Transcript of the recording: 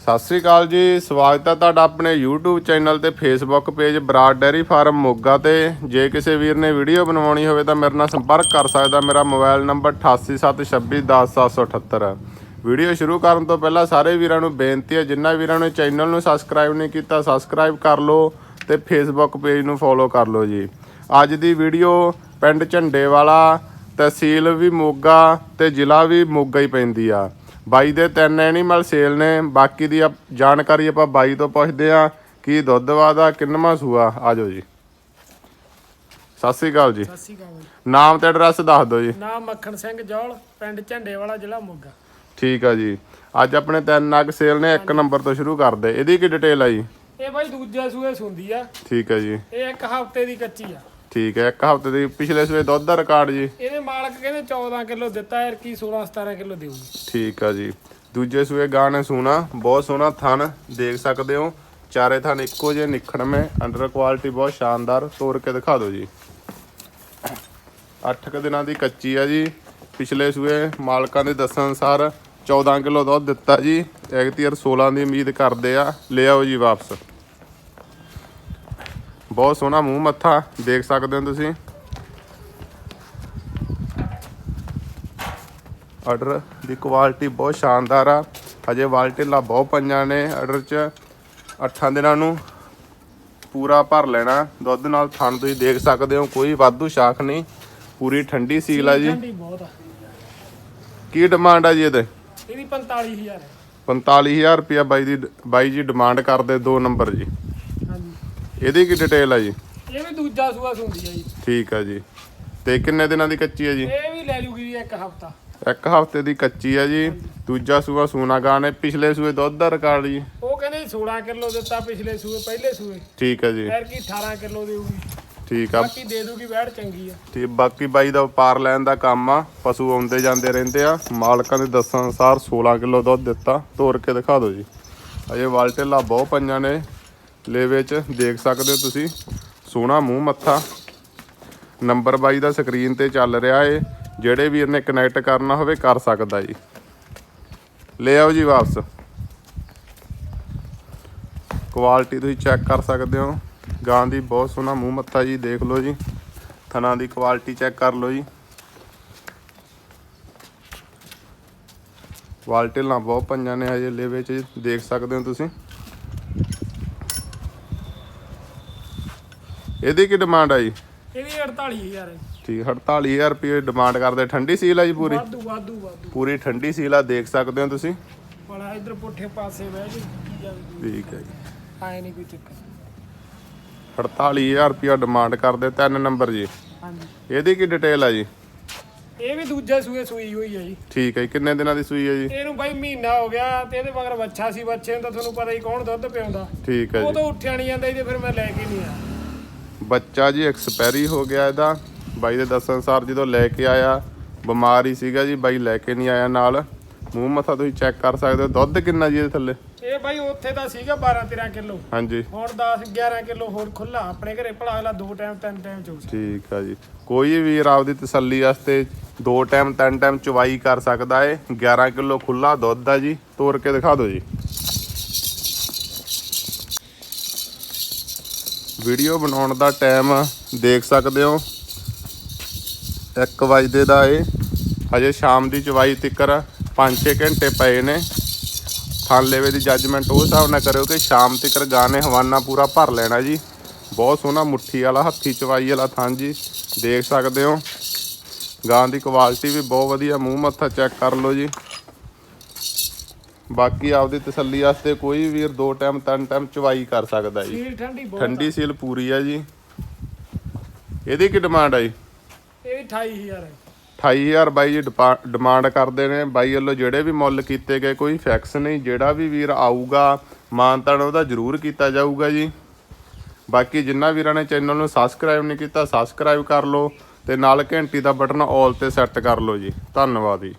ਸਤਿ ਸ੍ਰੀ ਅਕਾਲ ਜੀ, ਸਵਾਗਤ ਹੈ ਤੁਹਾਡਾ ਆਪਣੇ YouTube ਚੈਨਲ ਤੇ Facebook page Brar dairy farm Moga ਤੇ। ਜੇ ਕਿਸੇ ਵੀਰ ਨੇ ਵੀਡੀਓ ਬਣਵਾਉਣੀ ਹੋਵੇ ਤਾਂ ਮੇਰੇ ਨਾਲ ਸੰਪਰਕ ਕਰ ਸਕਦਾ, ਮੇਰਾ ਮੋਬਾਈਲ ਨੰਬਰ 8876210778 ਹੈ। ਵੀਡੀਓ ਸ਼ੁਰੂ ਕਰਨ ਤੋਂ ਪਹਿਲਾਂ ਸਾਰੇ ਵੀਰਾਂ ਨੂੰ ਬੇਨਤੀ ਹੈ ਜਿਨ੍ਹਾਂ ਵੀਰਾਂ ਨੇ ਚੈਨਲ ਨੂੰ ਸਬਸਕ੍ਰਾਈਬ ਨਹੀਂ ਕੀਤਾ ਸਬਸਕ੍ਰਾਈਬ ਕਰ ਲਓ ਤੇ Facebook ਪੇਜ ਨੂੰ ਫੋਲੋ ਕਰ ਲਓ ਜੀ। ਅੱਜ ਦੀ ਵੀਡੀਓ ਪਿੰਡ ਝੰਡੇ ਵਾਲਾ, ਤਹਿਸੀਲ ਵੀ ਮੋਗਾ ਤੇ ਜ਼ਿਲ੍ਹਾ ਵੀ ਮੋਗਾ ਹੀ ਪੈਂਦੀ ਆ। ਬਾਈ ਦੇ ਤਿੰਨ ਐਨੀਮਲ ਸੇਲ ਨੇ ਬਾਕੀ ਦੀ ਜਾਣਕਾਰੀ ਆਪਾਂ ਬਾਈ ਤੋਂ ਪੁੱਛਦੇ ਆ ਕੀ ਦੁੱਧ ਵਾਦਾ ਕਿੰਨਵਾਂ ਸੂਆ ਆਜੋ ਜੀ। ਸਤਿ ਸ੍ਰੀ ਅਕਾਲ ਜੀ। ਸਤਿ ਸ਼੍ਰੀ ਅਕਾਲ ਜੀ। ਨਾਮ ਤੇ ਐਡਰੈਸ ਦੱਸ ਦਿਓ ਜੀ। ਨਾਮ ਮੱਖਣ ਸਿੰਘ ਜੌਲ ਪਿੰਡ ਝੰਡੇ ਵਾਲਾ ਜ਼ਿਲ੍ਹਾ ਮੋਗਾ। ਠੀਕ ਆ ਜੀ। ਅੱਜ ਆਪਣੇ ਤਿੰਨ ਨਗ ਸੇਲ ਨੇ ਇੱਕ ਨੰਬਰ ਤੋਂ ਸ਼ੁਰੂ ਕਰਦੇ। ਇਹਦੀ ਕੀ ਡਿਟੇਲ ਆ ਜੀ? ਇਹ ਬਾਈ ਦੂਜਾ ਸੂਏ ਸੁੰਦੀ ਆ। ਠੀਕ ਹੈ ਜੀ। ਇਹ ਇੱਕ ਹਫ਼ਤੇ ਦੀ ਕੱਚੀ ਆ। ਠੀਕ ਹੈ ਇੱਕ ਹਫ਼ਤੇ ਦੀ ਪਿਛਲੇ ਸਵੇ ਦੁੱਧ ਦਾ ਰਿਕਾਰਡ ਜੀ। ਇਹਦੇ ਮਾਲਕ ਕਹਿੰਦੇ 14 ਕਿਲੋ ਦਿੱਤਾ ਯਾਰ ਕੀ 16 17 ਕਿਲੋ ਦੇਊਗੀ। ਠੀਕ ਆ ਜੀ। ਦੂਜੇ ਸੂਏ ਗਾਂ ਨੇ ਸੂਣਾ ਬਹੁਤ ਸੋਹਣਾ ਥਣ ਦੇਖ ਸਕਦੇ ਹੋ। ਚਾਰੇ ਥਣ ਇੱਕੋ ਜਿਹੇ ਨਿਖੜਵੇਂ ਅੰਡਰ ਕੁਆਲਿਟੀ ਬਹੁਤ ਸ਼ਾਨਦਾਰ ਤੋੜ ਕੇ ਦਿਖਾ ਦਿਓ ਜੀ। 8 ਕੁ ਦਿਨਾਂ ਦੀ ਕੱਚੀ ਆ ਜੀ। ਪਿਛਲੇ ਸੂਏ ਮਾਲਕਾਂ ਦੇ ਦੱਸਣ ਅਨੁਸਾਰ 14 ਕਿਲੋ ਦੁੱਧ ਦਿੱਤਾ ਜੀ। ਐਗਤੀਅਰ 16 ਦੀ ਉਮੀਦ ਕਰਦੇ ਆ। ਲੈ ਆਓ ਜੀ ਵਾਪਸ। ਬਹੁਤ ਸੋਹਣਾ ਮੂੰਹ ਮੱਥਾ ਦੇਖ ਸਕਦੇ ਹੋ ਤੁਸੀਂ। ਆਰਡਰ ਦੀ ਕੁਆਲਿਟੀ ਬਹੁਤ ਸ਼ਾਨਦਾਰ ਆ। ਹਜੇ ਵਾਲਟੇਲਾ ਬਹੁਤ ਪੰਜਾਂ ਨੇ ਆਰਡਰ 'ਚ। ਅੱਠਾਂ ਦਿਨਾਂ ਨੂੰ ਪੂਰਾ ਭਰ ਲੈਣਾ। ਦੁੱਧ ਨਾਲ ਥਣ ਤੁਸੀਂ ਦੇਖ ਸਕਦੇ ਹੋ ਕੋਈ ਵਾਧੂ ਸ਼ਾਖ ਨਹੀਂ। ਪੂਰੀ ਠੰਡੀ ਸੀਲ ਆ ਜੀ। ਠੰਡੀ ਬਹੁਤ ਆ। ਕੀ ਡਿਮਾਂਡ ਆ ਜੀ ਇਹਦੇ? ਇਹਦੀ 45000 ਹੈ। 45000 ਰੁਪਇਆ ਬਾਈ ਦੀ ਬਾਈ ਜੀ ਡਿਮਾਂਡ ਕਰਦੇ ਦੋ ਨੰਬਰ ਜੀ। ਇਹਦੀ ਕੀ ਡਿਟੇਲ ਆ ਜੀ? ਇਹ ਵੀ ਦੂਜਾ ਸੂਆ ਸੁੰਦੀ ਆ ਜੀ। ਠੀਕ ਆ ਜੀ। ਤੇ ਕਿੰਨੇ ਦਿਨਾਂ ਦੀ ਕੱਚੀ ਆ ਜੀ? ਇਹ ਵੀ ਲੈ ਜੂਗੀ ਜੀ ਇੱਕ ਹਫ਼ਤਾ। ਇੱਕ ਹਫ਼ਤੇ ਦੀ ਕੱਚੀ ਆ ਜੀ। ਦੂਜਾ ਸੂਆ ਸੂਨਾ ਗਾਂ ਨੇ ਪਿਛਲੇ ਸੂਏ ਦੁੱਧ ਦਾ ਰਿਕਾਰਡ ਜੀ। ਉਹ ਕਹਿੰਦੇ 16 ਕਿਲੋ ਦਿੱਤਾ ਪਿਛਲੇ ਸੂਏ ਪਹਿਲੇ ਸੂਏ। ਠੀਕ ਹੈ ਜੀ। ਯਾਰ ਕੀ 18 ਕਿਲੋ ਦੇਊਗੀ। ਠੀਕ ਆ। ਬਾਕੀ ਦੇ ਦੂਗੀ ਵੈੜ ਚੰਗੀ ਆ। ਤੇ ਬਾਕੀ ਬਾਈ ਦਾ ਵਪਾਰ ਲੈਣ ਦਾ ਕੰਮ ਆ। ਪਸ਼ੂ ਆਉਂਦੇ ਜਾਂਦੇ ਰਹਿੰਦੇ ਆ। ਮਾਲਕਾਂ ਦੇ ਦੱਸਣ ਅਨੁਸਾਰ 16 ਕਿਲੋ ਦੁੱਧ ਦਿੱਤਾ। ਤੋੜ ਕੇ ਦਿਖਾ ਦਿਓ ਜੀ। ਅਜੇ ਵਾਲਟੇਲਾ ਬਹੁਤ ਪੰਜਾਂ ਨੇ। ਲੇਵੇ ਚ ਦੇਖ ਸਕਦੇ ਹੋ ਤੁਸੀਂ। ਸੋਹਣਾ ਮੂੰਹ ਮੱਥਾ। ਨੰਬਰ ਬਾਈ ਦਾ ਸਕਰੀਨ ਤੇ ਚੱਲ ਰਿਹਾ ਏ। ਜਿਹੜੇ ਵੀ ਇਹਨੇ ਕਨੈਕਟ ਕਰਨਾ ਹੋਵੇ ਕਰ ਸਕਦਾ ਜੀ। ਲੈ ਆਓ ਜੀ ਵਾਪਸ। ਕੁਆਲਿਟੀ ਤੁਸੀਂ ਚੈੱਕ ਕਰ ਸਕਦੇ ਹੋ। ਗਾਂ ਦੀ ਬਹੁਤ ਸੋਹਣਾ ਮੂੰਹ ਮੱਥਾ ਜੀ, ਦੇਖ ਲਓ ਜੀ। ਥਣਾ ਦੀ ਕੁਆਲਿਟੀ ਚੈੱਕ ਕਰ ਲਓ ਜੀ। ਵਾਲਟੇਲਾਂ ਬਹੁਤ ਪੰਜਾਂ ਨੇ ਹਜੇ ਲੇਵੇ ਚ ਦੇਖ ਸਕਦੇ ਹੋ ਤੁਸੀਂ। ਇਹਦੀ ਕੀ ਡਿਮਾਂਡ ਆ ਜੀ? ਇਹਦੀ 48000 ਹੈ ਠੀਕ 48000 ਰੁਪਏ ਡਿਮਾਂਡ ਕਰਦੇ। ਠੰਡੀ ਸੀਲ ਆ ਜੀ ਪੂਰੀ? ਵਾਧੂ ਵਾਧੂ ਵਾਧੂ। ਪੂਰੀ ਠੰਡੀ ਸੀਲ ਆ ਦੇਖ ਸਕਦੇ ਹੋ ਤੁਸੀਂ? ਬੜਾ ਇਧਰ ਪੁੱਠੇ ਪਾਸੇ ਬਹਿ ਕੇ ਕੀ ਜਾਵੇ ਠੀਕ ਹੈ ਜੀ। ਆਏ ਨਹੀਂ ਕੋਈ ਚੱਕਰ। 48000 ਰੁਪਏ ਡਿਮਾਂਡ ਕਰਦੇ ਤਿੰਨ ਨੰਬਰ ਜੀ। ਹਾਂਜੀ। ਇਹਦੀ ਕੀ ਡਿਟੇਲ ਆ ਜੀ? ਇਹ ਵੀ ਦੂਜੇ ਸੂਏ ਸੂਈ ਹੋਈ ਹੈ ਜੀ। ਠੀਕ ਹੈ ਜੀ ਕਿੰਨੇ ਦਿਨਾਂ ਦੀ ਸੂਈ ਹੈ ਜੀ? ਇਹਨੂੰ ਬਾਈ ਮਹੀਨਾ ਹੋ ਗਿਆ ਤੇ ਇਹਦੇ ਮਗਰ ਬੱਚਾ ਸੀ ਨੂੰ ਤਾਂ ਤੁਹਾਨੂੰ ਪਤਾ ਹੀ ਕੌਣ ਦੁੱਧ ਪਿਆਉਂਦਾ। ਠੀਕ ਹੈ ਉਹ ਜੀ। ਤਾਂ ਉੱਠਿਆ ਨਹੀਂ ਜਾਂਦਾ ਇਹਦੇ ਫਿਰ ਮੈਂ ਲੈ ਕੇ ਨਹੀਂ ਆਇਆ। ਬੱਚਾ ਜੀ ਐਕਸਪਾਇਰੀ ਹੋ ਗਿਆ ਇਹਦਾ। ਬਾਈ ਦੇ ਦੱਸਣ ਅਨੁਸਾਰ ਜਦੋਂ ਲੈ ਕੇ ਆਇਆ ਬਿਮਾਰ ਹੀ ਸੀਗਾ ਜੀ ਬਾਈ ਲੈ ਕੇ ਨਹੀਂ ਆਇਆ ਨਾਲ। ਮੂੰਹ ਮੱਥਾ ਤੁਸੀਂ ਚੈੱਕ ਕਰ ਸਕਦੇ ਹੋ ਦੁੱਧ ਕਿੰਨਾ ਜੀ ਇਹਦੇ ਥੱਲੇ? ਇਹ ਬਾਈ ਉੱਥੇ ਤਾਂ ਸੀਗਾ 12 13 ਕਿਲੋ। ਹਾਂਜੀ। ਹੁਣ 10 11 ਕਿਲੋ ਹੋਰ ਖੁੱਲਾ ਆਪਣੇ ਘਰੇ ਭਲਾ ਅਗਲਾ ਦੋ ਟਾਈਮ ਤਿੰਨ ਟਾਈਮ ਚੋਸ ਠੀਕ ਆ ਜੀ। ਕੋਈ ਵੀਰ ਆਪਦੀ ਤਸੱਲੀ ਵਾਸਤੇ ਦੋ ਟਾਈਮ ਤਿੰਨ ਟਾਈਮ ਚਵਾਈ ਕਰ ਸਕਦਾ ਏ। 11 ਕਿਲੋ ਖੁੱਲਾ ਦੁੱਧ ਆ ਜੀ। ਤੋੜ ਕੇ ਦਿਖਾ ਦਿਓ ਜੀ। ਵੀਡੀਓ ਬਣਾਉਣ ਦਾ ਟਾਈਮ ਦੇਖ ਸਕਦੇ ਹੋ। 1 ਵਜੇ ਦਾ ਏ। ਹਜੇ ਸ਼ਾਮ ਦੀ ਚਵਾਈ ਤਿੱਕਰ 5-6 ਘੰਟੇ ਪਏ ਨੇ। ਥਾਂ ਲੈਵੇ ਦੀ ਜੱਜਮੈਂਟ ਉਹ ਹਿਸਾਬ ਨਾਲ ਕਰਿਓ ਕਿ ਸ਼ਾਮ ਤੱਕ ਗਾਣੇ ਹਵਾਨਾ ਪੂਰਾ ਭਰ ਲੈਣਾ ਜੀ। ਬਹੁਤ ਸੋਹਣਾ ਮੁੱਠੀ ਵਾਲਾ, ਹੱਥੀ ਚਵਾਈ ਵਾਲਾ ਥਾਂ ਜੀ। ਦੇਖ ਸਕਦੇ ਹੋ। ਗਾਂ ਦੀ ਕੁਆਲਿਟੀ ਵੀ ਬਹੁਤ ਵਧੀਆ, ਮੂੰਹ ਮੱਥਾ ਚੈੱਕ ਕਰ ਲਓ ਜੀ। ਬਾਕੀ ਆਪਦੀ ਤਸੱਲੀ ਵਾਸਤੇ ਕੋਈ ਵੀਰ ਦੋ ਟਾਈਮ ਤਿੰਨ ਟਾਈਮ ਚਵਾਈ ਕਰ ਸਕਦਾ ਜੀ। ਸੀਲ ਠੰਡੀ ਬਹੁਤ ਠੰਡੀ ਸੀਲ ਪੂਰੀ ਆ ਜੀ। ਇਹਦੀ ਕੀ ਡਿਮਾਂਡ ਆ ਜੀ? ਇਹ ਵੀ 28000 ਹੈ 28000 ਬਾਈ ਜੀ ਡਿਪਾ- ਡਿਮਾਂਡ ਕਰਦੇ ਨੇ। ਬਾਈ ਵੱਲੋਂ ਜਿਹੜੇ ਵੀ ਮੁੱਲ ਕੀਤੇ ਗਏ ਕੋਈ ਫਿਕਸ ਨਹੀਂ। ਜਿਹੜਾ ਵੀ ਵੀਰ ਆਊਗਾ ਮਾਨਤਾਨ ਉਹਦਾ ਜ਼ਰੂਰ ਕੀਤਾ ਜਾਊਗਾ ਜੀ। ਬਾਕੀ ਜਿੰਨਾ ਵੀਰਾਂ ਨੇ ਚੈਨਲ ਨੂੰ ਸਬਸਕ੍ਰਾਈਬ ਨਹੀਂ ਕੀਤਾ ਸਬਸਕ੍ਰਾਈਬ ਕਰ ਲਓ ਤੇ ਨਾਲ ਘੰਟੀ ਦਾ ਬਟਨ ਆਲ ਤੇ ਸੈੱਟ ਕਰ ਲਓ ਜੀ। ਧੰਨਵਾਦ ਜੀ।